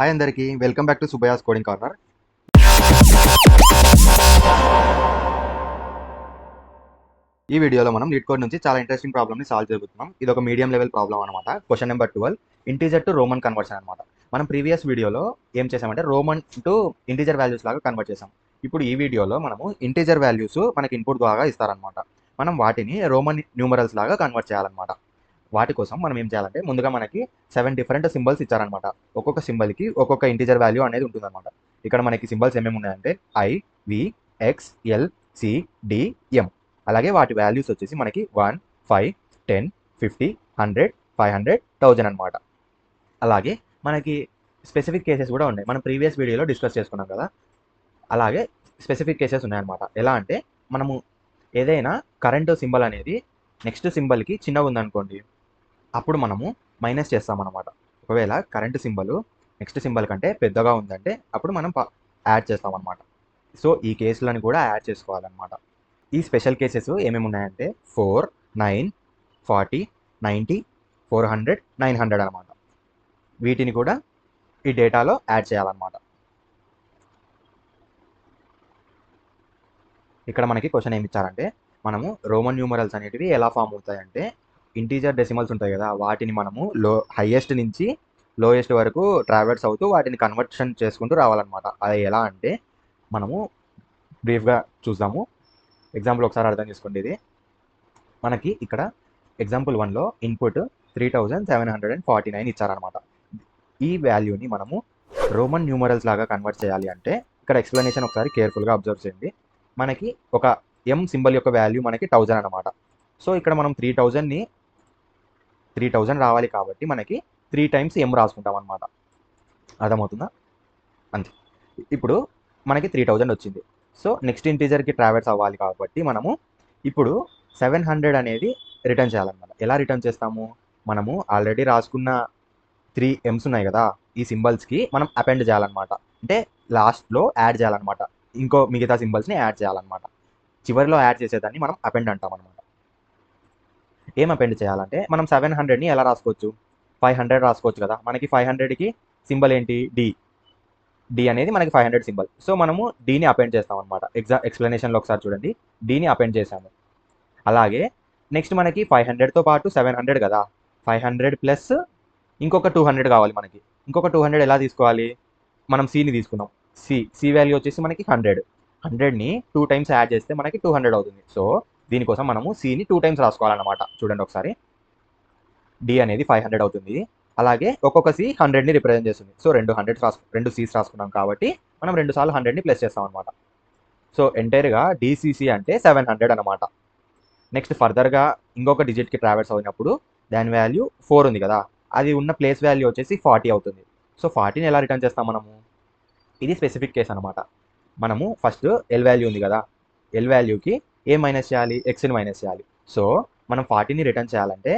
Hi అందరికీ welcome back to సుబయాస్ coding corner. ఈ వీడియోలో మనం నీట్ కోడ్ నుంచి చాలా ఇంట్రెస్టింగ్ ప్రాబ్లమ్ని సాల్వ్ చేయబోతున్నాం. ఇది ఒక మీడియం లెవెల్ ప్రాబ్లం అనమాట question number twelve integer to Roman conversion అనమాట మనం ప్రీవియస్ వీడియోలో ఏం చేసామంటే రోమన్ టు ఇంటీజర్ వాల్యూస్ లాగా కన్వర్ట్ చేసాం. ఇప్పుడు ఈ వీడియోలో మనము ఇంటీజర్ వాల్యూస్ మనకి ఇన్పుట్ ద్వారా ఇస్తారనమాట మనం వాటిని రోమన్ న్యూమరల్స్ లాగా కన్వర్ట్ చేయాలన్నమాట. వాటి కోసం మనం ఏం చేయాలంటే ముందుగా మనకి సెవెన్ డిఫరెంట్ సింబల్స్ ఇచ్చారనమాట. ఒక్కొక్క సింబల్కి ఒక్కొక్క ఇంటీజర్ వాల్యూ అనేది ఉంటుందన్నమాట. ఇక్కడ మనకి సింబల్స్ ఏమేమి ఉన్నాయంటే I V X L C D M అలాగే వాటి వాల్యూస్ వచ్చేసి మనకి one five ten fifty hundred five hundred thousand అనమాట అలాగే మనకి స్పెసిఫిక్ కేసెస్ కూడా ఉన్నాయి. మనం ప్రీవియస్ వీడియోలో డిస్కస్ చేసుకున్నాం కదా. అలాగే స్పెసిఫిక్ కేసెస్ ఉన్నాయన్నమాట. ఎలా అంటే మనము ఏదైనా కరెంటు సింబల్ అనేది నెక్స్ట్ సింబల్కి చిన్నగా ఉందనుకోండి అప్పుడు మనము మైనస్ చేస్తామన్నమాట. ఒకవేళ కరెంటు సింబల్ నెక్స్ట్ సింబల్ కంటే పెద్దగా ఉందంటే అప్పుడు మనం యాడ్ చేస్తామన్నమాట. సో ఈ కేసులను కూడా యాడ్ చేసుకోవాలన్నమాట. ఈ స్పెషల్ కేసెస్ ఏమేమి ఉన్నాయంటే four nine forty ninety four hundred nine hundred అనమాట వీటిని కూడా ఈ డేటాలో యాడ్ చేయాలన్నమాట. ఇక్కడ మనకి క్వశ్చన్ ఏమి ఇచ్చారంటే మనము రోమన్ న్యూమరల్స్ అనేటివి ఎలా ఫామ్ అవుతాయంటే ఇంటీజర్ డెసిమల్స్ ఉంటాయి కదా వాటిని మనము లో హైయెస్ట్ నుంచి లోయెస్ట్ వరకు ట్రావెల్స్ అవుతూ వాటిని కన్వర్షన్ చేసుకుంటూ రావాలన్నమాట. అది ఎలా అంటే మనము బ్రీఫ్గా చూద్దాము. ఎగ్జాంపుల్ ఒకసారి అర్థం చేసుకోండి ఇది. మనకి ఇక్కడ ఎగ్జాంపుల్ వన్లో input three thousand seven hundred and forty nine ఇచ్చారనమాట ఈ వాల్యూని మనము రోమన్ న్యూమరల్స్ లాగా కన్వర్ట్ చేయాలి అంటే ఇక్కడ ఎక్స్ప్లెనేషన్ ఒకసారి కేర్ఫుల్గా అబ్జర్వ్ చేయండి. మనకి ఒక ఎం సింబల్ యొక్క వాల్యూ మనకి థౌజండ్ అనమాట సో ఇక్కడ మనం త్రీ థౌజండ్ని త్రీ థౌజండ్ రావాలి కాబట్టి మనకి త్రీ టైమ్స్ ఎం రాసుకుంటాం అనమాట అర్థమవుతుందా? అంతే. ఇప్పుడు మనకి త్రీ థౌజండ్ వచ్చింది. సో నెక్స్ట్ ఇంటీజర్కి ట్రావెల్స్ అవ్వాలి కాబట్టి మనము ఇప్పుడు సెవెన్ హండ్రెడ్ అనేది రిటర్న్ చేయాలన్నమాట. ఎలా రిటర్న్ చేస్తాము? మనము ఆల్రెడీ రాసుకున్న త్రీ ఎమ్స్ ఉన్నాయి కదా ఈ సింబల్స్కి మనం అపెండ్ చేయాలన్నమాట. అంటే లాస్ట్లో యాడ్ చేయాలన్నమాట. ఇంకో మిగతా సింబల్స్ని యాడ్ చేయాలన్నమాట. చివరిలో యాడ్ చేసేదాన్ని మనం అపెండ్ అంటాం అనమాట ఏం అపెండ్ చేయాలంటే మనం సెవెన్ హండ్రెడ్ని ఎలా రాసుకోవచ్చు? ఫైవ్ హండ్రెడ్ రాసుకోవచ్చు కదా. మనకి ఫైవ్ హండ్రెడ్కి సింబల్ ఏంటి? డి డి అనేది మనకి ఫైవ్ హండ్రెడ్ సింబల్. సో మనము డీని అపెండ్ చేస్తాం అనమాట ఎగ్జా ఎక్స్ప్లెనేషన్లో ఒకసారి చూడండి. డీని అపెండ్ చేసాము అలాగే నెక్స్ట్ మనకి ఫైవ్ హండ్రెడ్తో పాటు సెవెన్ హండ్రెడ్ కదా. ఫైవ్ హండ్రెడ్ ప్లస్ ఇంకొక టూ హండ్రెడ్ కావాలి మనకి. ఇంకొక టూ హండ్రెడ్ ఎలా తీసుకోవాలి? మనం సిని తీసుకున్నాం. సి సి వాల్యూ వచ్చేసి మనకి హండ్రెడ్ హండ్రెడ్ని టూ టైమ్స్ యాడ్ చేస్తే మనకి టూ హండ్రెడ్ అవుతుంది. సో దీనికోసం మనము సిని టూ టైమ్స్ రాసుకోవాలన్నమాట. చూడండి ఒకసారి. డి అనేది ఫైవ్ హండ్రెడ్ అవుతుంది. అలాగే ఒక్కొక్క సి హండ్రెడ్ని రిప్రజెంట్ చేస్తుంది. సో రెండు హండ్రెడ్ రాసు రెండు సీస్ రాసుకున్నాం కాబట్టి మనం రెండు సార్లు హండ్రెడ్ని ప్లస్ చేస్తాం అనమాట సో ఎంటైర్గా డిసిసి అంటే సెవెన్ హండ్రెడ్ అనమాట నెక్స్ట్ ఫర్దర్గా ఇంకొక డిజిట్కి ట్రావెల్స్ అయినప్పుడు దాని వాల్యూ ఫోర్ ఉంది కదా. అది ఉన్న ప్లేస్ వాల్యూ వచ్చేసి ఫార్టీ అవుతుంది. సో ఫార్టీని ఎలా రిటర్న్ చేస్తాం మనము? ఇది స్పెసిఫిక్ కేస్ అనమాట మనము ఫస్ట్ ఎల్ వాల్యూ ఉంది కదా. ఎల్ వాల్యూకి ఏ మైనస్ చేయాలి ఎక్స్ని మైనస్ చేయాలి. సో మనం ఫార్టీని రిటర్న్ చేయాలంటే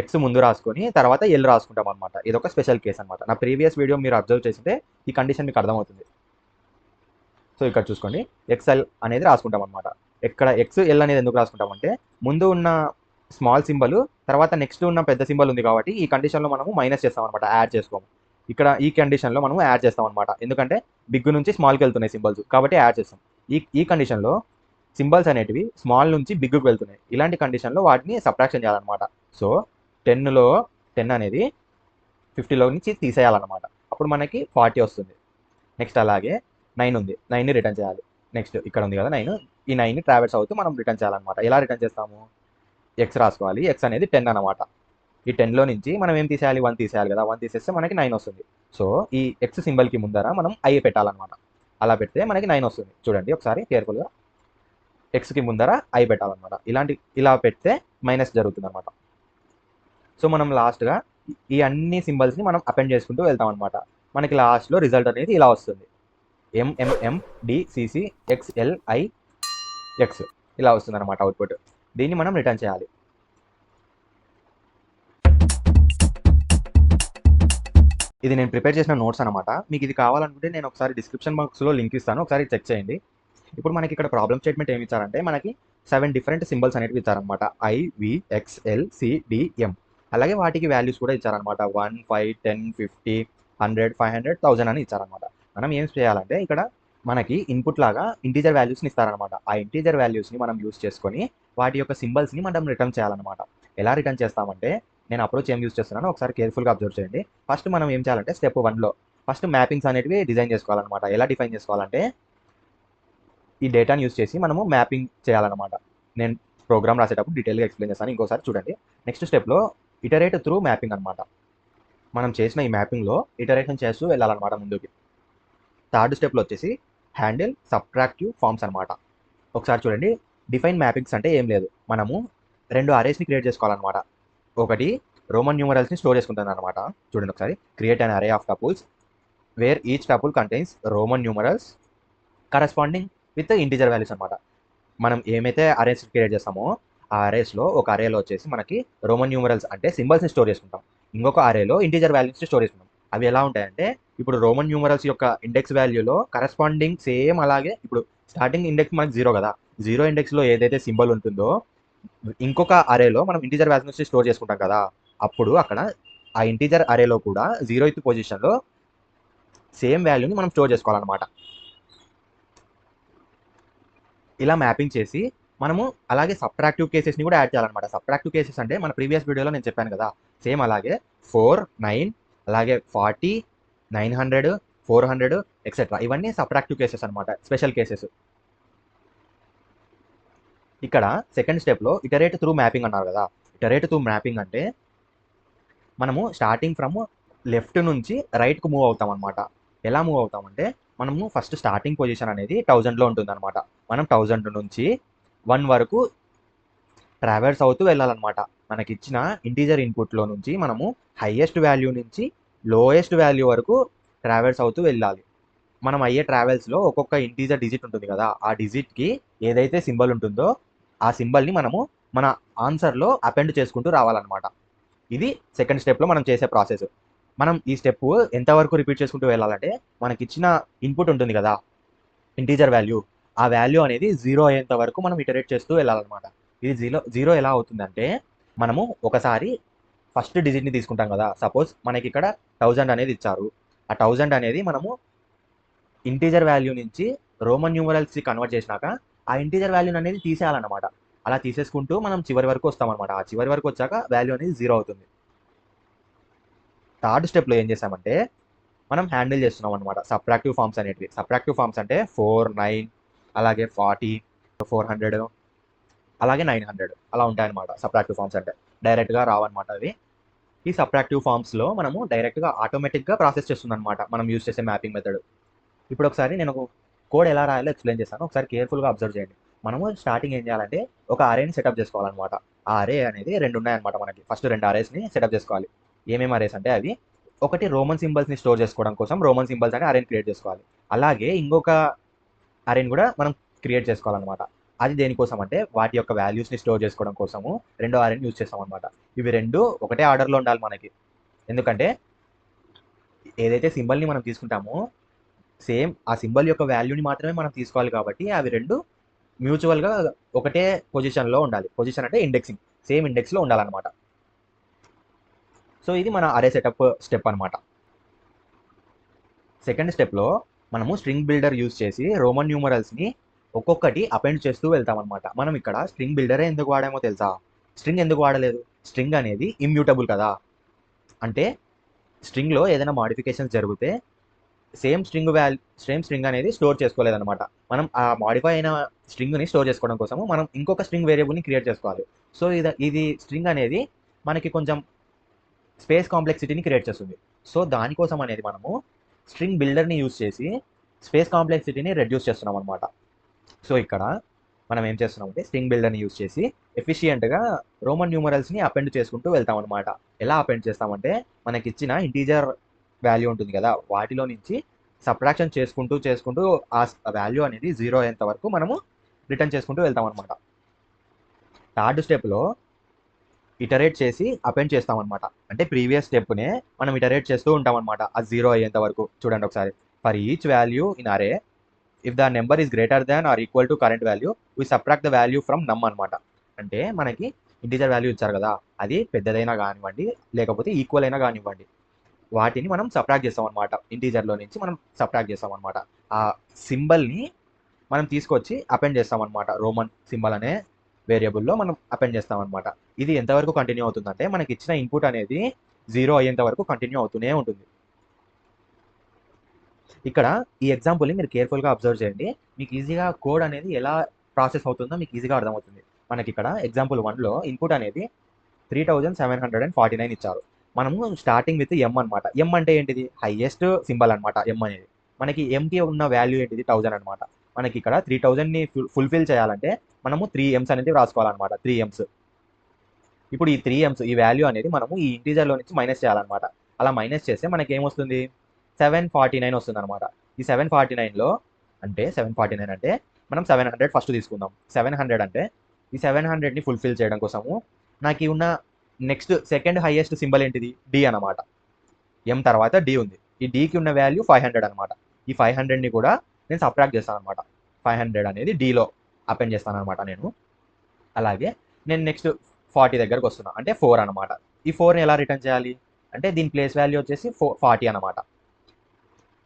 ఎక్స్ ముందు రాసుకొని తర్వాత ఎల్ రాసుకుంటాం అనమాట ఇది ఒక స్పెషల్ కేస్ అనమాట నా ప్రీవియస్ వీడియో మీరు అబ్జర్వ్ చేసింటే ఈ కండిషన్ మీకు అర్థమవుతుంది. సో ఇక్కడ చూసుకోండి. ఎక్స్ఎల్ అనేది రాసుకుంటాం అనమాట ఇక్కడ ఎక్స్ ఎల్ అనేది ఎందుకు రాసుకుంటామంటే ముందు ఉన్న స్మాల్ సింబల్ తర్వాత నెక్స్ట్ ఉన్న పెద్ద సింబల్ ఉంది కాబట్టి ఈ కండిషన్లో మనము మైనస్ చేస్తాం అనమాట యాడ్ చేసుకోము. ఇక్కడ ఈ కండిషన్లో మనము యాడ్ చేస్తాం అనమాట ఎందుకంటే బిగ్ నుంచి స్మాల్కి వెళ్తున్నాయి సింబల్స్ కాబట్టి యాడ్ చేస్తాం. ఈ ఈ కండిషన్లో సింబల్స్ అనేటివి స్మాల్ నుంచి బిగ్కి వెళ్తున్నాయి. ఇలాంటి కండిషన్లో వాటిని సబ్ట్రాక్షన్ చేయాలన్నమాట. సో టెన్లో టెన్ అనేది ఫిఫ్టీలో నుంచి తీసేయాలన్నమాట. అప్పుడు మనకి ఫార్టీ వస్తుంది. నెక్స్ట్ అలాగే నైన్ ఉంది. నైన్ని రిటర్న్ చేయాలి. నెక్స్ట్ ఇక్కడ ఉంది కదా నైన్ ఈ నైన్ని ట్రావెల్స్ అవుతూ మనం రిటర్న్ చేయాలన్నమాట. ఎలా రిటర్న్ చేస్తాము? ఎక్స్ రాసుకోవాలి. ఎక్స్ అనేది టెన్ అనమాట ఈ టెన్లో నుంచి మనం ఏం తీసేయాలి? వన్ తీసేయాలి కదా. వన్ తీసేస్తే మనకి నైన్ వస్తుంది. సో ఈ ఎక్స్ సింబల్కి ముందర మనం ఐ పెట్టాలన్నమాట. అలా పెడితే మనకి నైన్ వస్తుంది. చూడండి ఒకసారి కేర్ఫుల్గా ఎక్స్కి ముందర ఐ పెట్టాలన్నమాట. ఇలాంటి ఇలా పెడితే మైనస్ జరుగుతుంది అనమాట సో మనం లాస్ట్గా ఈ అన్ని సింబల్స్ని మనం అపెండ్ చేసుకుంటూ వెళ్తాం అనమాట మనకి లాస్ట్లో రిజల్ట్ అనేది ఇలా వస్తుంది. ఎంఎంఎం డిసిసి ఎక్స్ఎల్ఐ ఎక్స్ ఇలా వస్తుంది అనమాట అవుట్పుట్ దీన్ని మనం రిటర్న్ చేయాలి. ఇది నేను ప్రిపేర్ చేసిన నోట్స్ అనమాట మీకు ఇది కావాలనుకుంటే నేను ఒకసారి డిస్క్రిప్షన్ బాక్స్లో లింక్ ఇస్తాను. ఒకసారి చెక్ చేయండి. ఇప్పుడు మనకి ఇక్కడ ప్రాబ్లమ్ స్టేట్మెంట్ ఏమి ఇచ్చారంటే మనకి సెవెన్ డిఫరెంట్ సింబల్స్ అనేవి ఇచ్చారనమాట I V X L C D M అలాగే వాటికి వాల్యూస్ కూడా ఇచ్చారనమాట one five ten fifty hundred five hundred thousand అని ఇచ్చారనమాట మనం ఏం చేయాలంటే ఇక్కడ మనకి ఇన్పుట్ లాగా ఇంటీజర్ వాల్యూస్ని ఇస్తారనమాట ఆ ఇంటీజర్ వాల్యూస్ని మనం యూస్ చేసుకొని వాటి యొక్క సింబల్స్ని మనం రిటర్న్ చేయాలన్నమాట. ఎలా రిటర్న్ చేస్తామంటే నేను అప్రోచ్ ఏం యూస్ చేస్తున్నానో ఒకసారి కేర్ఫుల్గా అబ్జర్వ్ చేయండి. ఫస్ట్ మనం ఏం చేయాలంటే స్టెప్ వన్లో ఫస్ట్ మ్యాపింగ్స్ అనేటివి డిజైన్ చేసుకోవాలన్నమాట. ఎలా డిఫైన్ చేసుకోవాలంటే ఈ డేటాని యూస్ చేసి మనము మ్యాపింగ్ చేయాలన్నమాట. నేను ప్రోగ్రామ్ రాసేటప్పుడు డీటెయిల్గా ఎక్స్ప్లెయిన్ చేస్తాను. ఇంకోసారి చూడండి. నెక్స్ట్ స్టెప్లో ఇటరేట్ త్రూ మ్యాపింగ్ అనమాట మనం చేసిన ఈ మ్యాపింగ్లో ఇటరేషన్ చేస్తూ వెళ్ళాలన్నమాట ముందుకి. థర్డ్ స్టెప్లో వచ్చేసి హ్యాండిల్ సబ్ట్రాక్టివ్ ఫార్మ్స్ అనమాట ఒకసారి చూడండి. డిఫైన్ మ్యాపింగ్స్ అంటే ఏం లేదు. మనము రెండు అరేస్ని క్రియేట్ చేసుకోవాలన్నమాట. ఒకటి రోమన్ న్యూమరల్స్ని స్టోర్ చేసుకుంటుంది అనమాట చూడండి ఒకసారి. Create an array of tuples where each tuple contains Roman numerals corresponding with integer values అనమాట మనం ఏమైతే అరేస్ క్రియేట్ చేస్తామో ఆ అరేస్లో ఒక అరేలో వచ్చేసి మనకి రోమన్ న్యూమరల్స్ అంటే సింబల్స్ని స్టోర్ చేసుకుంటాం. ఇంకొక అరేలో ఇంటీజర్ వాల్యూస్ని స్టోర్ చేసుకుంటాం. అవి ఎలా ఉంటాయంటే ఇప్పుడు రోమన్ న్యూమరల్స్ యొక్క ఇండెక్స్ వాల్యూలో కరస్పాండింగ్ సేమ్ అలాగే ఇప్పుడు స్టార్టింగ్ ఇండెక్స్ మనకి జీరో కదా. జీరో ఇండెక్స్లో ఏదైతే సింబల్ ఉంటుందో ఇంకొక అరేలో మనం ఇంటీజర్ వాల్యూస్ని స్టోర్ చేసుకుంటాం కదా. అప్పుడు అక్కడ ఆ ఇంటీజర్ అరేలో కూడా జీరో ఇత్ పొజిషన్లో సేమ్ వాల్యూని మనం స్టోర్ చేసుకోవాలన్నమాట. ఇలా మ్యాపింగ్ చేసి మనము అలాగే సబ్ట్రాక్టివ్ కేసెస్ని కూడా యాడ్ చేయాలన్నమాట. సబ్ట్రాక్టివ్ కేసెస్ అంటే మన ప్రీవియస్ వీడియోలో నేను చెప్పాను కదా. సేమ్ అలాగే ఫోర్ నైన్ అలాగే forty nine hundred four hundred etcetera ఇవన్నీ సబ్ట్రాక్టివ్ కేసెస్ అనమాట స్పెషల్ కేసెస్ ఇక్కడ సెకండ్ స్టెప్లో ఇటరేట్ త్రూ మ్యాపింగ్ అన్నారు కదా. ఇటరేట్ త్రూ మ్యాపింగ్ అంటే మనము స్టార్టింగ్ ఫ్రమ్ లెఫ్ట్ నుంచి రైట్కు మూవ్ అవుతాం అనమాట ఎలా మూవ్ అవుతామంటే మనము ఫస్ట్ స్టార్టింగ్ పొజిషన్ అనేది థౌజండ్లో ఉంటుంది అనమాట మనం థౌజండ్ నుంచి వన్ వరకు ట్రావెల్స్ అవుతూ వెళ్ళాలన్నమాట. మనకి ఇచ్చిన ఇంటీజర్ ఇన్పుట్లో నుంచి మనము హైయెస్ట్ వాల్యూ నుంచి లోయెస్ట్ వాల్యూ వరకు ట్రావెల్స్ అవుతూ వెళ్ళాలి. మనం అయ్యే ట్రావెల్స్లో ఒక్కొక్క ఇంటీజర్ డిజిట్ ఉంటుంది కదా ఆ డిజిట్కి ఏదైతే సింబల్ ఉంటుందో ఆ సింబల్ని మనము మన ఆన్సర్లో అపెండ్ చేసుకుంటూ రావాలన్నమాట. ఇది సెకండ్ స్టెప్లో మనం చేసే ప్రాసెస్ మనం ఈ స్టెప్ ఎంతవరకు రిపీట్ చేసుకుంటూ వెళ్ళాలంటే మనకి ఇచ్చిన ఇన్పుట్ ఉంటుంది కదా ఇంటీజర్ వాల్యూ ఆ వాల్యూ అనేది జీరో అయ్యేంత వరకు మనం ఇటరేట్ చేస్తూ వెళ్ళాలన్నమాట. ఇది జీరో జీరో ఎలా అవుతుందంటే మనము ఒకసారి ఫస్ట్ డిజిట్ని తీసుకుంటాం కదా సపోజ్ మనకి ఇక్కడ థౌజండ్ అనేది ఇచ్చారు. ఆ థౌజండ్ అనేది మనము ఇంటీజర్ వాల్యూ నుంచి రోమన్ న్యూమరల్స్కి కన్వర్ట్ చేసినాక ఆ ఇంటీజర్ వాల్యూ అనేది తీసేయాలన్నమాట. అలా తీసేసుకుంటూ మనం చివరి వరకు వస్తామన్నమాట. ఆ చివరి వరకు వచ్చాక వాల్యూ అనేది జీరో అవుతుంది. థర్డ్ స్టెప్లో ఏం చేసామంటే మనం హ్యాండిల్ చేస్తున్నాం అనమాట సబ్ట్రాక్టివ్ ఫార్మ్స్ అనేటివి. సబ్ట్రాక్టివ్ ఫార్మ్స్ అంటే ఫోర్ నైన్ అలాగే ఫార్టీ ఫోర్ హండ్రెడ్ అలాగే నైన్ హండ్రెడ్ అలా ఉంటాయన్నమాట సబ్ట్రాక్టివ్ ఫార్మ్స్ అంటే. డైరెక్ట్గా రావన్నమాట అవి. ఈ సబ్ట్రాక్టివ్ ఫార్మ్స్లో మనము డైరెక్ట్గా ఆటోమేటిక్గా ప్రాసెస్ చేస్తుందన్నమాట మనం యూస్ చేసే మ్యాపింగ్ మెథడ్. ఇప్పుడు ఒకసారి నేను కోడ్ ఎలా రాయాలో ఎక్స్ప్లెయిన్ చేస్తాను. ఒకసారి కేర్ఫుల్గా అబ్జర్వ్ చేయండి. మనము స్టార్టింగ్ ఏం చేయాలంటే ఒక అరేని సెటప్ చేసుకోవాలన్నమాట. ఆ అరే అనేది రెండు ఉన్నాయన్నమాట మనకి. ఫస్ట్ రెండు అరేస్ని సెటప్ చేసుకోవాలి. ఏమేమి అరేస్ అంటే అవి ఒకటి రోమన్ సింబల్స్ని స్టోర్ చేసుకోవడం కోసం రోమన్ సింబల్స్ అనే అరేని క్రియేట్ చేసుకోవాలి. అలాగే ఇంకొక అరేని కూడా మనం క్రియేట్ చేసుకోవాలన్నమాట. అది దేనికోసం అంటే వాటి యొక్క వాల్యూస్ని స్టోర్ చేసుకోవడం కోసము రెండో అరేని యూజ్ చేస్తాం అనమాట ఇవి రెండు ఒకటే ఆర్డర్లో ఉండాలి మనకి. ఎందుకంటే ఏదైతే సింబల్ని మనం తీసుకుంటామో సేమ్ ఆ సింబల్ యొక్క వాల్యూని మాత్రమే మనం తీసుకోవాలి కాబట్టి అవి రెండు మ్యూచువల్గా ఒకటే పొజిషన్లో ఉండాలి. పొజిషన్ అంటే ఇండెక్సింగ్ సేమ్ ఇండెక్స్లో ఉండాలన్నమాట. సో ఇది మన అరే సెటప్ స్టెప్ అనమాట సెకండ్ స్టెప్లో మనము స్ట్రింగ్ బిల్డర్ యూస్ చేసి రోమన్ న్యూమరల్స్ని ఒక్కొక్కటి అపెండ్ చేస్తూ వెళ్తాం అనమాట మనం ఇక్కడ స్ట్రింగ్ బిల్డరే ఎందుకు వాడామో తెలుసా? స్ట్రింగ్ ఎందుకు వాడలేదు? స్ట్రింగ్ అనేది ఇమ్యూటబుల్ కదా. అంటే స్ట్రింగ్లో ఏదైనా మాడిఫికేషన్స్ జరిగితే same string value same string అనేది స్టోర్ చేసుకోలేదన్నమాట. మనం ఆ మాడిఫై అయిన స్ట్రింగ్ని స్టోర్ చేసుకోవడం కోసము మనం ఇంకొక స్ట్రింగ్ వేరియబుల్ని క్రియేట్ చేసుకోవాలి. సో ఇది ఇది స్ట్రింగ్ అనేది మనకి కొంచెం స్పేస్ కాంప్లెక్సిటీని క్రియేట్ చేస్తుంది. సో దానికోసం అనేది మనము స్ట్రింగ్ బిల్డర్ని యూజ్ చేసి స్పేస్ కాంప్లెక్సిటీని రెడ్యూస్ చేస్తున్నాం అనమాట సో ఇక్కడ మనం ఏం చేస్తున్నాం అంటే స్ట్రింగ్ బిల్డర్ని యూస్ చేసి ఎఫిషియెంట్గా రోమన్ న్యూమరల్స్ని అపెండ్ చేసుకుంటూ వెళ్తాం అనమాట ఎలా అపెండ్ చేస్తామంటే మనకి ఇచ్చిన ఇంటీజర్ వాల్యూ ఉంటుంది కదా వాటిలో నుంచి సబ్ట్రాక్షన్ చేసుకుంటూ చేసుకుంటూ ఆ వాల్యూ అనేది జీరో అయ్యేంత వరకు మనము రిటర్న్ చేసుకుంటూ వెళ్తాం అనమాట థర్డ్ స్టెప్లో ఇటరేట్ చేసి అపెండ్ చేస్తాం అనమాట అంటే ప్రీవియస్ స్టెప్నే మనం ఇటరేట్ చేస్తూ ఉంటాం అనమాట ఆ జీరో అయ్యేంత వరకు. చూడండి ఒకసారి. For each value in array if the number is greater than or equal to current value we subtract the value from num అనమాట అంటే మనకి ఇంటీజర్ వాల్యూ ఇచ్చారు కదా. అది పెద్దదైనా కానివ్వండి లేకపోతే ఈక్వల్ అయినా కానివ్వండి. వాటిని మనం సప్రాక్ట్ చేస్తాం అనమాట ఇంటీజర్లో నుంచి మనం సప్రాక్ట్ చేస్తాం అనమాట ఆ సింబల్ని మనం తీసుకొచ్చి అపెండ్ చేస్తాం అనమాట రోమన్ సింబల్ అనే వేరియబుల్లో మనం అపెండ్ చేస్తాం అనమాట ఇది ఎంతవరకు కంటిన్యూ అవుతుందంటే మనకి ఇచ్చిన ఇన్పుట్ అనేది జీరో అయ్యేంత వరకు కంటిన్యూ అవుతూనే ఉంటుంది. ఇక్కడ ఈ ఎగ్జాంపుల్ని మీరు కేర్ఫుల్గా అబ్జర్వ్ చేయండి. మీకు ఈజీగా కోడ్ అనేది ఎలా ప్రాసెస్ అవుతుందో మీకు ఈజీగా అర్థమవుతుంది. మనకి ఇక్కడ ఎగ్జాంపుల్ వన్లో ఇన్పుట్ అనేది three thousand seven hundred and forty nine ఇచ్చారు. మనము స్టార్టింగ్ విత్ ఎం అనమాట ఎం అంటే ఏంటిది? హైయెస్ట్ సింబల్ అనమాట ఎం అనేది. మనకి ఎంకి ఉన్న వాల్యూ ఏంటిది? థౌజండ్ అనమాట మనకి ఇక్కడ త్రీ థౌజండ్ని ఫుల్ఫిల్ చేయాలంటే మనము త్రీ ఎమ్స్ అనేది రాసుకోవాలన్నమాట త్రీ ఎమ్స్ ఇప్పుడు ఈ త్రీ ఎమ్స్ ఈ వాల్యూ అనేది మనము ఈ ఇంటీజర్లో నుంచి మైనస్ చేయాలన్నమాట. అలా మైనస్ చేస్తే మనకి ఏమొస్తుంది సెవెన్ ఫార్టీ నైన్ వస్తుంది అనమాట ఈ సెవెన్ ఫార్టీ నైన్లో అంటే సెవెన్ ఫార్టీ నైన్ అంటే మనం సెవెన్ హండ్రెడ్ ఫస్ట్ తీసుకుందాం. సెవెన్ హండ్రెడ్ అంటే ఈ సెవెన్ హండ్రెడ్ని ఫుల్ఫిల్ చేయడం కోసము నాకు ఉన్న నెక్స్ట్ సెకండ్ హైయెస్ట్ సింబల్ ఏంటిది? డి అనమాట ఎం తర్వాత డి ఉంది. ఈ డీకి ఉన్న వాల్యూ ఫైవ్ హండ్రెడ్ అనమాట ఈ ఫైవ్ హండ్రెడ్ని కూడా నేను సబ్ట్రాక్ట్ చేస్తాను అనమాట ఫైవ్ హండ్రెడ్ అనేది డీలో అపెండ్ చేస్తాను అనమాట నేను. అలాగే నేను నెక్స్ట్ ఫార్టీ దగ్గరకు వస్తున్నా. అంటే ఫోర్ అనమాట ఈ ఫోర్ని ఎలా రిటర్న్ చేయాలి? అంటే దీని ప్లేస్ వాల్యూ వచ్చేసి ఫో ఫార్టీ అనమాట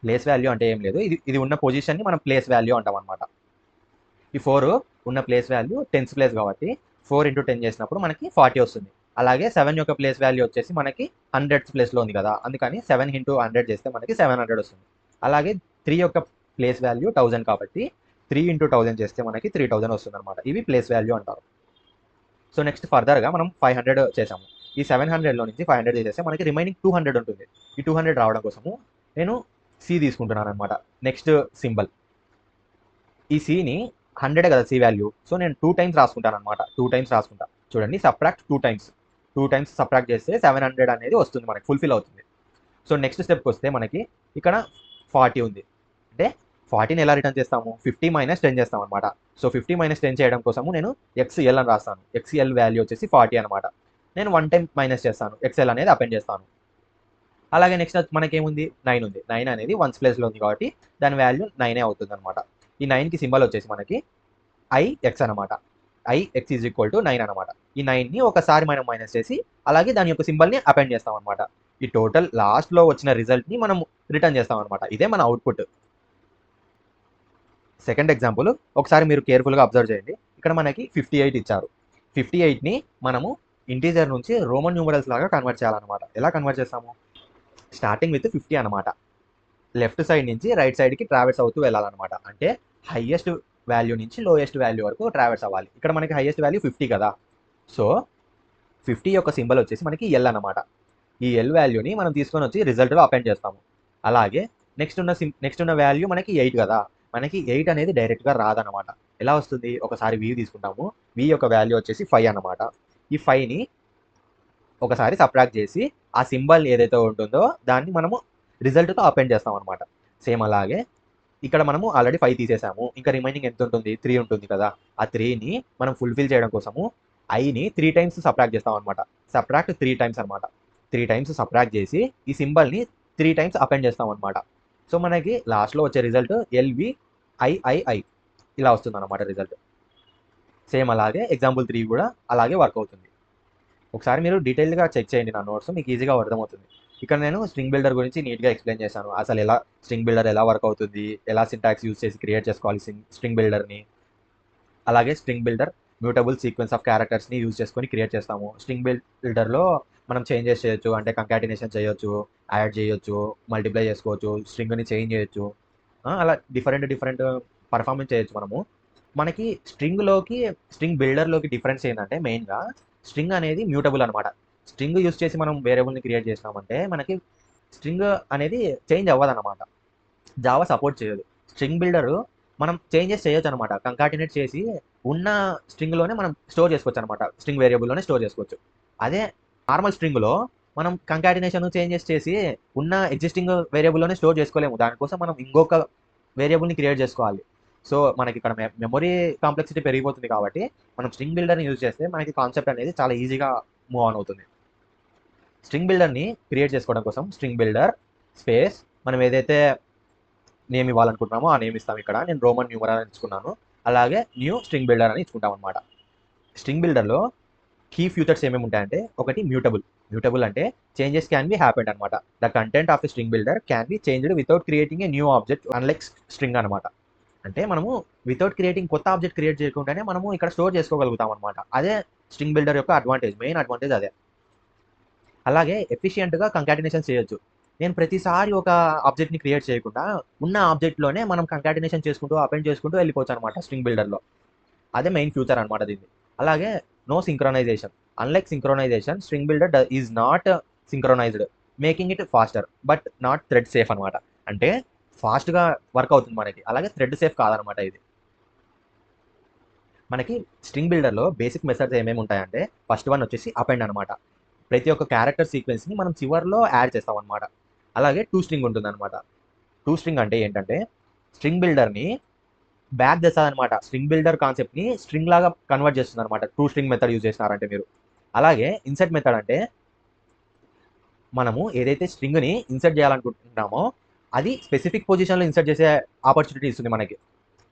ప్లేస్ వాల్యూ అంటే ఏం లేదు. ఇది ఇది ఉన్న పొజిషన్ని మనం ప్లేస్ వాల్యూ అంటాం అనమాట ఈ ఫోర్ ఉన్న ప్లేస్ వాల్యూ టెన్స్ ప్లేస్ కాబట్టి ఫోర్ ఇంటూ టెన్ చేసినప్పుడు మనకి ఫార్టీ వస్తుంది. అలాగే సెవెన్ యొక్క ప్లేస్ వాల్యూ వచ్చేసి మనకి హండ్రెడ్స్ ప్లేస్లో ఉంది కదా. అందుకని సెవెన్ ఇంటూ హండ్రెడ్ చేస్తే మనకి సెవెన్ హండ్రెడ్ వస్తుంది. అలాగే త్రీ యొక్క ప్లేస్ వాల్యూ థౌజండ్ కాబట్టి త్రీ ఇంటూ థౌజండ్ చేస్తే మనకి త్రీ థౌజండ్ వస్తుంది అనమాట ఇవి ప్లేస్ వాల్యూ అంటారు. సో నెక్స్ట్ ఫర్దర్గా మనం ఫైవ్ హండ్రెడ్ చేసాము. ఈ సెవెన్ హండ్రెడ్లో నుంచి ఫైవ్ హండ్రెడ్ చేస్తే మనకి రిమైనింగ్ టూ హండ్రెడ్ ఉంటుంది. ఈ టూ హండ్రెడ్ రావడం కోసము నేను సి తీసుకుంటున్నాను అనమాట నెక్స్ట్ సింబల్. ఈ సిని హండ్రెడ్ కదా సి వాల్యూ. సో నేను టూ టైమ్స్ రాసుకుంటాను అనమాట టూ టైమ్స్ రాసుకుంటా. చూడండి subtract two times. Two times subtract చేస్తే సెవెన్ హండ్రెడ్ అనేది వస్తుంది మనకి ఫుల్ఫిల్ అవుతుంది. సో నెక్స్ట్ స్టెప్కి వస్తే మనకి ఇక్కడ ఫార్టీ ఉంది. అంటే ఫార్టీని ఎలా రిటర్న్ చేస్తాము? ఫిఫ్టీ మైనస్ టెన్ చేస్తాం అనమాట సో ఫిఫ్టీ మైనస్ టెన్ చేయడం కోసము నేను ఎక్స్ఎల్ అని రాస్తాను. ఎక్స్ఎల్ వాల్యూ వచ్చేసి ఫార్టీ అనమాట నేను వన్ టైం మైనస్ చేస్తాను. ఎక్స్ఎల్ అనేది అపెండ్ చేస్తాను. అలాగే నెక్స్ట్ మనకేముంది? నైన్ ఉంది. నైన్ అనేది వన్స్ ప్లేస్లో ఉంది కాబట్టి దాని వాల్యూ నైనే అవుతుంది అనమాట ఈ నైన్కి సింబల్ వచ్చేసి మనకి ఐ ఎక్స్ అనమాట I X is equal to nine అనమాట ఈ నైన్ని ఒకసారి మనం మైనస్ చేసి అలాగే దాని యొక్క సింబల్ని అపెండ్ చేస్తాం అనమాట ఈ టోటల్ లాస్ట్లో వచ్చిన రిజల్ట్ని మనం రిటర్న్ చేస్తాం అనమాట ఇదే మన అవుట్పుట్ సెకండ్ ఎగ్జాంపుల్ ఒకసారి మీరు కేర్ఫుల్గా అబ్జర్వ్ చేయండి. ఇక్కడ మనకి ఫిఫ్టీ ఎయిట్ ఇచ్చారు. ఫిఫ్టీ ఎయిట్ని మనము ఇంటీజర్ నుంచి రోమన్ న్యూమరల్స్ లాగా కన్వర్ట్ చేయాలన్నమాట. ఎలా కన్వర్ట్ చేస్తాము? స్టార్టింగ్ విత్ ఫిఫ్టీ అనమాట లెఫ్ట్ సైడ్ నుంచి రైట్ సైడ్కి ట్రావెల్స్ అవుతూ వెళ్ళాలన్నమాట. అంటే హైయెస్ట్ వాల్యూ నుంచి లోయెస్ట్ వాల్యూ వరకు ట్రావెల్స్ అవ్వాలి. ఇక్కడ మనకి హైయెస్ట్ వాల్యూ ఫిఫ్టీ కదా. సో ఫిఫ్టీ యొక్క సింబల్ వచ్చేసి మనకి ఎల్ అనమాట ఈ ఎల్ వాల్యూని మనం తీసుకొని వచ్చి రిజల్ట్లో అపెండ్ చేస్తాము. అలాగే నెక్స్ట్ ఉన్న సిమ్ నెక్స్ట్ ఉన్న వాల్యూ మనకి ఎయిట్ కదా. మనకి ఎయిట్ అనేది డైరెక్ట్గా రాదనమాట ఎలా వస్తుంది? ఒకసారి వి తీసుకుంటాము. వి యొక్క వాల్యూ వచ్చేసి ఫైవ్ అనమాట ఈ ఫైవ్ని ఒకసారి సప్రాక్ట్ చేసి ఆ సింబల్ ఏదైతే ఉంటుందో దాన్ని మనము రిజల్ట్తో అపెండ్ చేస్తాం అనమాట సేమ్ అలాగే ఇక్కడ మనము ఆల్రెడీ ఫైవ్ తీసేసాము. ఇంకా రిమైనింగ్ ఎంత ఉంటుంది? త్రీ ఉంటుంది కదా. ఆ త్రీని మనం ఫుల్ఫిల్ చేయడం కోసము ఐని త్రీ టైమ్స్ సప్రాక్ట్ చేస్తాం అనమాట సప్రాక్ట్ త్రీ టైమ్స్ అనమాట త్రీ టైమ్స్ సప్రాక్ట్ చేసి ఈ సింబల్ని త్రీ టైమ్స్ అపెండ్ చేస్తాం అనమాట సో మనకి లాస్ట్లో వచ్చే రిజల్ట్ ఎల్వి ఐఐఐ ఇలా వస్తుంది అనమాట రిజల్ట్ సేమ్ అలాగే ఎగ్జాంపుల్ త్రీ కూడా అలాగే వర్క్ అవుతుంది. ఒకసారి మీరు డీటెయిల్గా చెక్ చేయండి నా నోట్స్ మీకు ఈజీగా అర్థమవుతుంది. ఇక్కడ నేను స్ట్రింగ్ బిల్డర్ గురించి నీట్గా ఎక్స్ప్లెయిన్ చేశాను. అసలు ఎలా స్ట్రింగ్ బిల్డర్ ఎలా వర్క్ అవుతుంది ఎలా సింటాక్స్ యూజ్ చేసి క్రియేట్ చేసుకోవాలి స్ట్రింగ్ బిల్డర్ని అలాగే string builder mutable sequence of క్యారెక్టర్స్ని use చేసుకొని క్రియేట్ చేస్తాము. స్ట్రింగ్ బిల్డర్లో మనం చేంజెస్ చేయొచ్చు అంటే కంకాటినేషన్ చేయొచ్చు యాడ్ చేయొచ్చు మల్టిప్లై చేసుకోవచ్చు స్ట్రింగ్ని చేంజ్ చేయొచ్చు. అలా డిఫరెంట్ డిఫరెంట్ పర్ఫార్మెన్స్ చేయొచ్చు మనము. మనకి స్ట్రింగ్లోకి స్ట్రింగ్ బిల్డర్లోకి డిఫరెన్స్ ఏంటంటే మెయిన్గా స్ట్రింగ్ అనేది మ్యూటబుల్ అనమాట స్ట్రింగ్ యూస్ చేసి మనం వేరియబుల్ని క్రియేట్ చేసినామంటే మనకి స్ట్రింగ్ అనేది చేంజ్ అవ్వదు అనమాట జావా సపోర్ట్ చేయదు. స్ట్రింగ్ బిల్డర్ మనం చేంజెస్ చేయొచ్చు అనమాట కంకాటినేట్ చేసి ఉన్న స్ట్రింగ్లోనే మనం స్టోర్ చేసుకోవచ్చు అనమాట స్ట్రింగ్ వేరియబుల్లోనే స్టోర్ చేసుకోవచ్చు. అదే నార్మల్ స్ట్రింగ్లో మనం కంకాటినేషన్ చేంజెస్ చేసి ఉన్న ఎగ్జిస్టింగ్ వేరియబుల్లోనే స్టోర్ చేసుకోలేము. దానికోసం మనం ఇంకొక వేరియబుల్ని క్రియేట్ చేసుకోవాలి. సో మనకి ఇక్కడ మెమొరీ కాంప్లెక్సిటీ పెరిగిపోతుంది కాబట్టి మనం స్ట్రింగ్ బిల్డర్ని యూజ్ చేస్తే మనకి కాన్సెప్ట్ అనేది చాలా ఈజీగా మూవ్ ఆన్ అవుతుంది. స్ట్రింగ్ బిల్డర్ని క్రియేట్ చేసుకోవడం కోసం స్ట్రింగ్ బిల్డర్ స్పేస్ మనం ఏదైతే నేమ్ ఇవ్వాలనుకుంటున్నామో ఆ నేమ్ ఇస్తాం ఇక్కడ. నేను రోమన్ న్యూమర్ అని ఇచ్చుకున్నాను. అలాగే న్యూ స్ట్రింగ్ బిల్డర్ అని ఇచ్చుకుంటాం అనమాట స్ట్రింగ్ బిల్డర్లో కీ ఫ్యూచర్స్ ఏమేమి ఉంటాయంటే ఒకటి మ్యూటబుల్ మ్యూటబుల్ అంటే చేంజెస్ క్యాన్ బి హ్యాపెండ్ అనమాట the content of the string builder can be changed without creating a new object unlike string అనమాట అంటే మనము వితౌట్ క్రియేటింగ్ కొత్త ఆబ్జెక్ట్ క్రియేట్ చేయకుండానే మనము ఇక్కడ స్టోర్ చేసుకోగలుగుతాం అనమాట అదే స్ట్రింగ్ బిల్డర్ యొక్క అడ్వాంటేజ్ మెయిన్ అడ్వాంటేజ్ అదే. అలాగే ఎఫిషియెంట్గా కంకాటినేషన్ చేయొచ్చు. నేను ప్రతిసారి ఒక ఆబ్జెక్ట్ని క్రియేట్ చేయకుండా ఉన్న ఆబ్జెక్ట్లోనే మనం కంకాటినేషన్ చేసుకుంటూ అపెండ్ చేసుకుంటూ వెళ్ళిపోవచ్చు అనమాట స్ట్రింగ్ బిల్డర్లో అదే మెయిన్ ఫ్యూచర్ అనమాట దీన్ని. అలాగే no synchronization unlike synchronization string builder is not synchronized making it faster but not thread safe అనమాట అంటే ఫాస్ట్గా వర్క్ అవుతుంది మనకి. అలాగే థ్రెడ్ సేఫ్ కాదనమాట ఇది. మనకి స్ట్రింగ్ బిల్డర్లో బేసిక్ మెథడ్స్ ఏమేమి ఉంటాయంటే ఫస్ట్ వన్ వచ్చేసి అపెండ్ అనమాట ప్రతి ఒక్క క్యారెక్టర్ సీక్వెన్స్ని మనం చివరిలో యాడ్ చేస్తాం అనమాట అలాగే టూ స్ట్రింగ్ ఉంటుంది అనమాట టూ స్ట్రింగ్ అంటే ఏంటంటే స్ట్రింగ్ బిల్డర్ని బ్యాక్ తెస్తుంది అనమాట స్ట్రింగ్ బిల్డర్ కాన్సెప్ట్ని స్ట్రింగ్ లాగా కన్వర్ట్ చేస్తుంది అనమాట టూ స్ట్రింగ్ మెథడ్ యూజ్ చేసినారంటే మీరు. అలాగే ఇన్సర్ట్ మెథడ్ అంటే మనము ఏదైతే స్ట్రింగ్ని ఇన్సర్ట్ చేయాలనుకుంటున్నామో అది స్పెసిఫిక్ పొజిషన్లో ఇన్సర్ట్ చేసే ఆపర్చునిటీ ఇస్తుంది మనకి.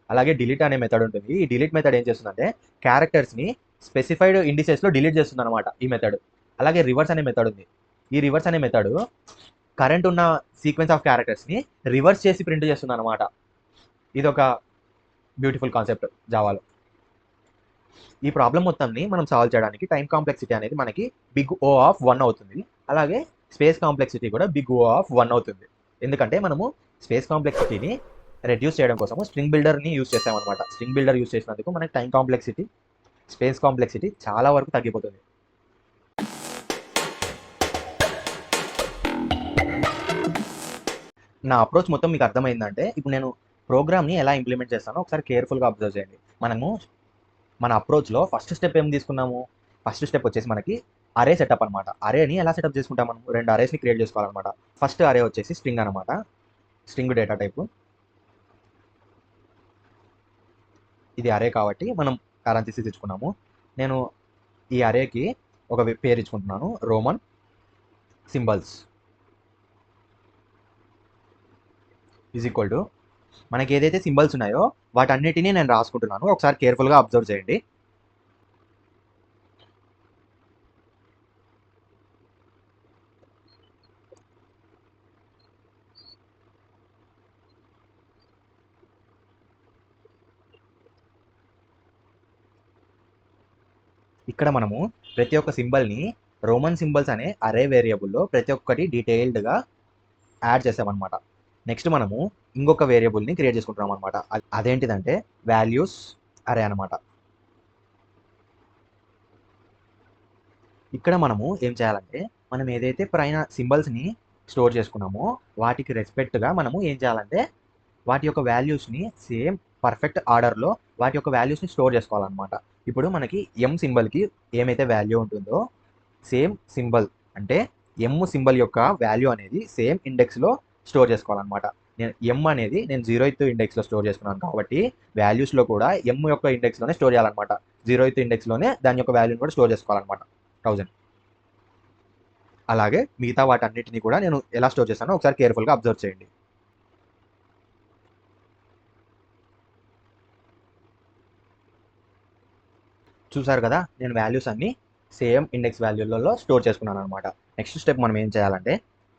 అలాగే డిలీట్ అనే మెథడ్ ఉంటుంది. ఈ డిలీట్ మెథడ్ ఏం చేస్తుందంటే క్యారెక్టర్స్ని స్పెసిఫైడ్ ఇండిసెస్లో డిలీట్ చేస్తుంది అనమాట ఈ మెథడ్. అలాగే రివర్స్ అనే మెథడ్ ఉంది. ఈ రివర్స్ అనే మెథడ్ కరెంట్ ఉన్న సీక్వెన్స్ ఆఫ్ క్యారెక్టర్స్ని రివర్స్ చేసి ప్రింట్ చేస్తుంది అనమాట ఇది ఒక బ్యూటిఫుల్ కాన్సెప్ట్ జావాలో. ఈ ప్రాబ్లం మొత్తంని మనం సాల్వ్ చేయడానికి టైం కాంప్లెక్సిటీ అనేది మనకి బిగ్ ఓ ఆఫ్ వన్ అవుతుంది. అలాగే స్పేస్ కాంప్లెక్సిటీ కూడా బిగ్ ఓ ఆఫ్ వన్ అవుతుంది. ఎందుకంటే మనము స్పేస్ కాంప్లెక్సిటీని రెడ్యూస్ చేయడం కోసము స్ట్రింగ్ బిల్డర్ని యూజ్ చేసామన్నమాట. స్ట్రింగ్ బిల్డర్ యూజ్ చేసినందుకు మనకి టైం కాంప్లెక్సిటీ స్పేస్ కాంప్లెక్సిటీ చాలా వరకు తగ్గిపోతుంది. నా అప్రోచ్ మొత్తం మీకు అర్థమైందంటే ఇప్పుడు నేను ప్రోగ్రామ్ని ఎలా ఇంప్లిమెంట్ చేస్తానో ఒకసారి కేర్ఫుల్గా అబ్జర్వ్ చేయండి. మనము మన అప్రోచ్లో ఫస్ట్ స్టెప్ ఏం తీసుకున్నాము? ఫస్ట్ స్టెప్ వచ్చేసి మనకి అరే సెటప్ అనమాట అరేని ఎలా సెటప్ చేసుకుంటాం మనం రెండు అరేస్ని క్రియేట్ చేసుకోవాలన్నమాట. ఫస్ట్ అరే వచ్చేసి స్ట్రింగ్ అనమాట స్ట్రింగ్ డేటా టైపు. ఇది అరే కాబట్టి మనం కరెన్సీస్ ఇచ్చుకున్నాము నేను ఈ అరేకి ఒక పేరు ఇచ్చుకుంటున్నాను. Roman symbols. Is equal to మనకి ఏదైతే సింబల్స్ ఉన్నాయో వాటన్నిటినీ నేను రాసుకుంటున్నాను. ఒకసారి కేర్ఫుల్గా అబ్జర్వ్ చేయండి. ఇక్కడ మనము ప్రతి ఒక్క సింబల్ని రోమన్ సింబల్స్ అనే అరే వేరియబుల్లో ప్రతి ఒక్కటి డీటెయిల్డ్గా యాడ్ చేసామన్నమాట. నెక్స్ట్ మనము ఇంకొక వేరియబుల్ని క్రియేట్ చేసుకుంటున్నాం అనమాట అదేంటిదంటే వాల్యూస్ అరే అనమాట ఇక్కడ మనము ఏం చేయాలంటే మనం ఏదైతే పైన సింబల్స్ని స్టోర్ చేసుకున్నామో వాటికి రెస్పెక్ట్గా మనము ఏం చేయాలంటే వాటి యొక్క వాల్యూస్ని సేమ్ పర్ఫెక్ట్ ఆర్డర్లో వాటి యొక్క వాల్యూస్ని స్టోర్ చేసుకోవాలన్నమాట. ఇప్పుడు మనకి ఎం సింబల్కి ఏమైతే వాల్యూ ఉంటుందో సేమ్ సింబల్ అంటే ఎమ్ సింబల్ యొక్క వాల్యూ అనేది సేమ్ ఇండెక్స్లో స్టోర్ చేసుకోవాలన్నమాట. నేను ఎం అనేది నేను జీరో ఎయిత్ ఇండెక్స్లో స్టోర్ చేసుకున్నాను కాబట్టి వాల్యూస్లో కూడా ఎం యొక్క ఇండెక్స్లోనే స్టోర్ చేయాలన్నమాట. జీరో ఎయిత్ ఇండెక్స్లోనే దాని యొక్క వాల్యూని కూడా స్టోర్ చేసుకోవాలన్నమాట. థౌజండ్ అలాగే మిగతా వాటన్నిటిని కూడా నేను ఎలా స్టోర్ చేస్తానో ఒకసారి కేర్ఫుల్గా అబ్జర్వ్ చేయండి. చూసారు కదా నేను వాల్యూస్ అన్ని సేమ్ ఇండెక్స్ వాల్యూలలో స్టోర్ చేసుకున్నాను అనమాట నెక్స్ట్ స్టెప్ మనం ఏం చేయాలంటే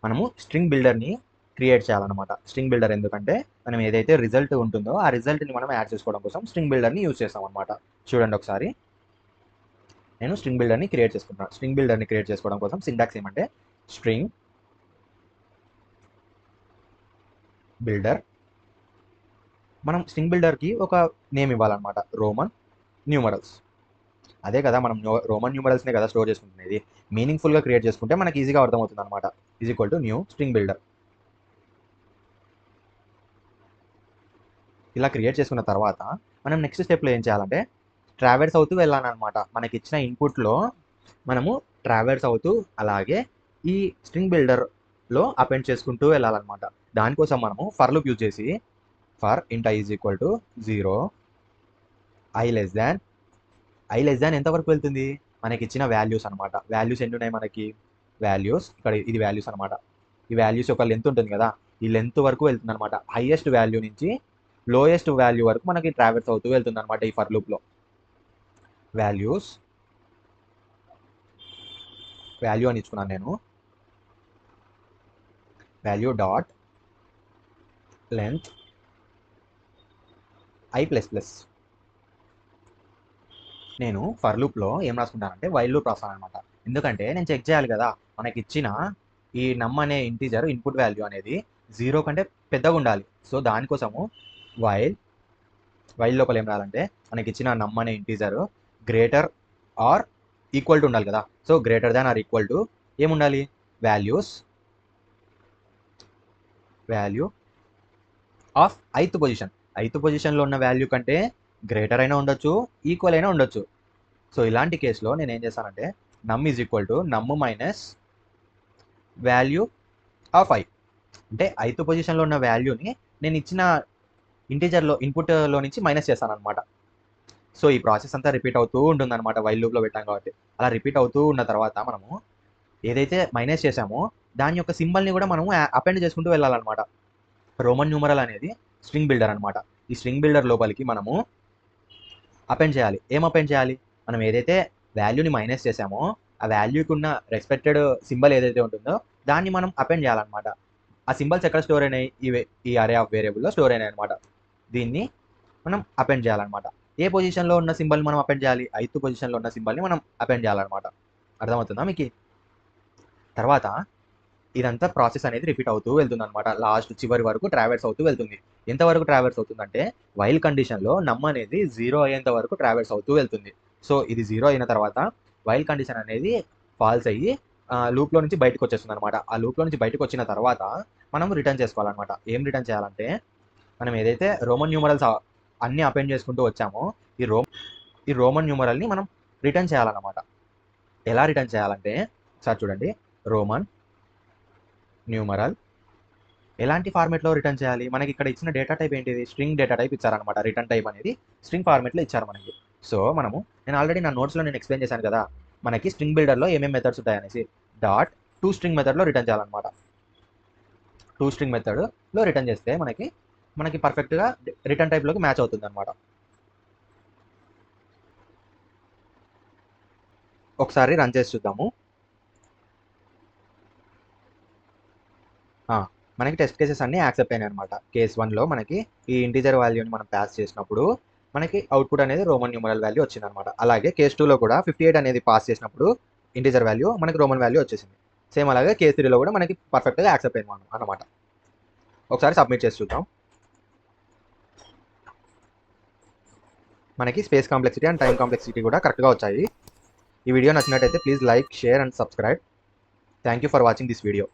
మనము స్ట్రింగ్ బిల్డర్ని క్రియేట్ చేయాలన్నమాట. స్ట్రింగ్ బిల్డర్ ఎందుకంటే మనం ఏదైతే రిజల్ట్ ఉంటుందో ఆ రిజల్ట్ని మనం యాడ్ చేసుకోవడం కోసం స్ట్రింగ్ బిల్డర్ని యూజ్ చేస్తాం అనమాట చూడండి ఒకసారి. నేను స్ట్రింగ్ బిల్డర్ని క్రియేట్ చేసుకుంటున్నాను స్ట్రింగ్ బిల్డర్ని క్రియేట్ చేసుకోవడం కోసం సింటాక్స్ ఏమంటే స్ట్రింగ్ బిల్డర్. మనం స్ట్రింగ్ బిల్డర్కి ఒక నేమ్ ఇవ్వాలన్నమాట. Roman numerals. అదే కదా మనం రోమన్ న్యూమరల్స్నే కదా స్టోర్ చేసుకుంటున్నది. మీనింగ్ఫుల్గా క్రియేట్ చేసుకుంటే మనకి ఈజీగా అర్థమవుతుంది అనమాట is equal to new string builder. ఇలా క్రియేట్ చేసుకున్న తర్వాత మనం నెక్స్ట్ స్టెప్లో ఏం చేయాలంటే ట్రావెల్స్ అవుతూ వెళ్ళాలన్నమాట. మనకి ఇచ్చిన ఇన్పుట్లో మనము ట్రావెల్స్ అవుతూ అలాగే ఈ స్ట్రింగ్ బిల్డర్లో అపెండ్ చేసుకుంటూ వెళ్ళాలన్నమాట. దానికోసం మనము ఫర్ లూప్ యూజ్ చేసి for int i is equal to zero i less than i less than ఎంతవరకు వెళ్తుంది? మనకి ఇచ్చిన వాల్యూస్ అనమాట వాల్యూస్ ఎన్ని ఉన్నాయి మనకి? వాల్యూస్ ఇక్కడ ఇది వాల్యూస్ అనమాట ఈ వాల్యూస్ యొక్క లెంత్ ఉంటుంది కదా? ఈ లెంత్ వరకు వెళ్తుంది అనమాట హైయెస్ట్ వాల్యూ నుంచి లోయెస్ట్ వాల్యూ వరకు మనకి ట్రావెల్స్ అవుతూ వెళ్తుంది అనమాట ఈ ఫర్ లూప్లో. వాల్యూస్. వాల్యూ అని ఇచ్చుకున్నాను నేను. Value dot length i plus plus. నేను ఫర్ లూప్లో ఏం రాసుకుంటానంటే వైల్ లూప్ రాస్తాను అనమాట ఎందుకంటే నేను చెక్ చేయాలి కదా మనకి ఇచ్చిన ఈ నమ్ అనే ఇంటీజర్ ఇన్పుట్ వాల్యూ అనేది జీరో కంటే పెద్దగా ఉండాలి సో దానికోసము వైల్ వైల్ లోపల ఏం రాయాలంటే మనకి ఇచ్చిన నమ్ అనే integer greater or equal to ఉండాలి కదా. So greater than or equal to ఏముండాలి? Values value of ith position ith పొజిషన్లో ఉన్న వాల్యూ కంటే గ్రేటర్ అయినా ఉండొచ్చు ఈక్వల్ అయినా ఉండొచ్చు. సో ఇలాంటి కేసులో నేను ఏం చేస్తానంటే num is equal to num minus value of i అంటే ఐత్ పొజిషన్లో ఉన్న వాల్యూని నేను ఇచ్చిన ఇంటీజర్లో ఇన్పుట్లో నుంచి మైనస్ చేస్తాను అనమాట సో ఈ ప్రాసెస్ అంతా రిపీట్ అవుతూ ఉంటుంది అనమాట వైల్ లూప్లో పెట్టాం కాబట్టి. అలా రిపీట్ అవుతూ ఉన్న తర్వాత మనము ఏదైతే మైనస్ చేసామో దాని యొక్క సింబల్ని కూడా మనము అపెండ్ చేసుకుంటూ వెళ్ళాలన్నమాట. రోమన్ న్యూమరల్ అనేది స్ట్రింగ్ బిల్డర్ అనమాట ఈ స్ట్రింగ్ బిల్డర్ లోపలికి మనము అపెండ్ చేయాలి. ఏం అపెండ్ చేయాలి? మనం ఏదైతే వాల్యూని మైనస్ చేసామో ఆ వాల్యూకి ఉన్న రెస్పెక్టెడ్ సింబల్ ఏదైతే ఉంటుందో దాన్ని మనం అపెండ్ చేయాలన్నమాట. ఆ సింబల్స్ ఎక్కడ స్టోర్ అయినాయి? ఈ ఈ అరే ఆఫ్ వేరియబుల్లో స్టోర్ అయినాయి అనమాట దీన్ని మనం అపెండ్ చేయాలన్నమాట. ఏ పొజిషన్లో ఉన్న సింబల్ని మనం అపెండ్ చేయాలి? ఐత్ పొజిషన్లో ఉన్న సింబల్ని మనం అపెండ్ చేయాలన్నమాట. అర్థమవుతుందా మీకు? తర్వాత ఇదంతా ప్రాసెస్ అనేది రిపీట్ అవుతూ వెళ్తుంది అనమాట లాస్ట్ చివరి వరకు ట్రావెల్స్ అవుతూ వెళ్తుంది. ఎంతవరకు ట్రావెల్స్ అవుతుందంటే వైల్ కండిషన్లో నమ్ అనేది జీరో అయ్యేంత వరకు ట్రావెల్స్ అవుతూ వెళ్తుంది. సో ఇది జీరో అయిన తర్వాత వైల్ కండిషన్ అనేది ఫాల్స్ అయ్యి లూప్లో నుంచి బయటకు వచ్చేస్తుంది అనమాట ఆ లూప్లో నుంచి బయటకు వచ్చిన తర్వాత మనం రిటర్న్ చేసుకోవాలన్నమాట. ఏం రిటర్న్ చేయాలంటే మనం ఏదైతే రోమన్ న్యూమరల్స్ అన్ని అపెండ్ చేసుకుంటూ వచ్చామో ఈ రోమ్ ఈ రోమన్ న్యూమరల్ని మనం రిటర్న్ చేయాలన్నమాట. ఎలా రిటర్న్ చేయాలంటే సార్ చూడండి. రోమన్ న్యూమరల్ ఎలాంటి ఫార్మేట్లో రిటర్న్ చేయాలి? మనకి ఇక్కడ ఇచ్చిన డేటా టైప్ ఏంటిది? స్ట్రింగ్ డేటా టైప్ ఇచ్చారనమాట రిటర్న్ టైప్ అనేది స్ట్రింగ్ ఫార్మేట్లో ఇచ్చారు మనకి. సో మనము నేను ఆల్రెడీ నా నోట్స్లో నేను ఎక్స్ప్లెయిన్ చేశాను కదా. మనకి స్ట్రింగ్ బిల్డర్లో ఏమేమి మెథడ్స్ ఉంటాయనేసి. డాట్ టూ స్ట్రింగ్ మెథడ్లో రిటర్న్ చేయాలన్నమాట. టూ స్ట్రింగ్ మెథడ్లో రిటర్న్ చేస్తే మనకి మనకి పర్ఫెక్ట్గా రిటర్న్ టైప్లోకి మ్యాచ్ అవుతుంది అనమాట ఒకసారి రన్ చేసి చూద్దాము. మనకి టెస్ట్ కేసెస్ అన్ని యాక్సెప్ట్ అయినాయి అనమాట కేస్ వన్లో మనకి ఈ ఇంటీజర్ వాల్యూని మనం పాస్ చేసినప్పుడు మనకి అవుట్పుట్ అనేది రోమన్ న్యూమరల్ వాల్యూ వచ్చింది అనమాట అలాగే కేస్ టూలో కూడా ఫిఫ్టీ ఎయిట్ అనేది పాస్ చేసినప్పుడు ఇంటీజర్ వాల్యూ మనకి రోమన్ వాల్యూ వచ్చేసింది. సేమ్ అలాగే కేస్ త్రీలో కూడా మనకి పర్ఫెక్ట్గా యాక్సెప్ట్ అయింది అనమాట ఒకసారి సబ్మిట్ చేసి చూద్దాం. మనకి space complexity and time complexity కూడా కరెక్ట్గా వచ్చాయి. ఈ వీడియో నచ్చినట్టయితే please like share and subscribe. Thank you for watching this video.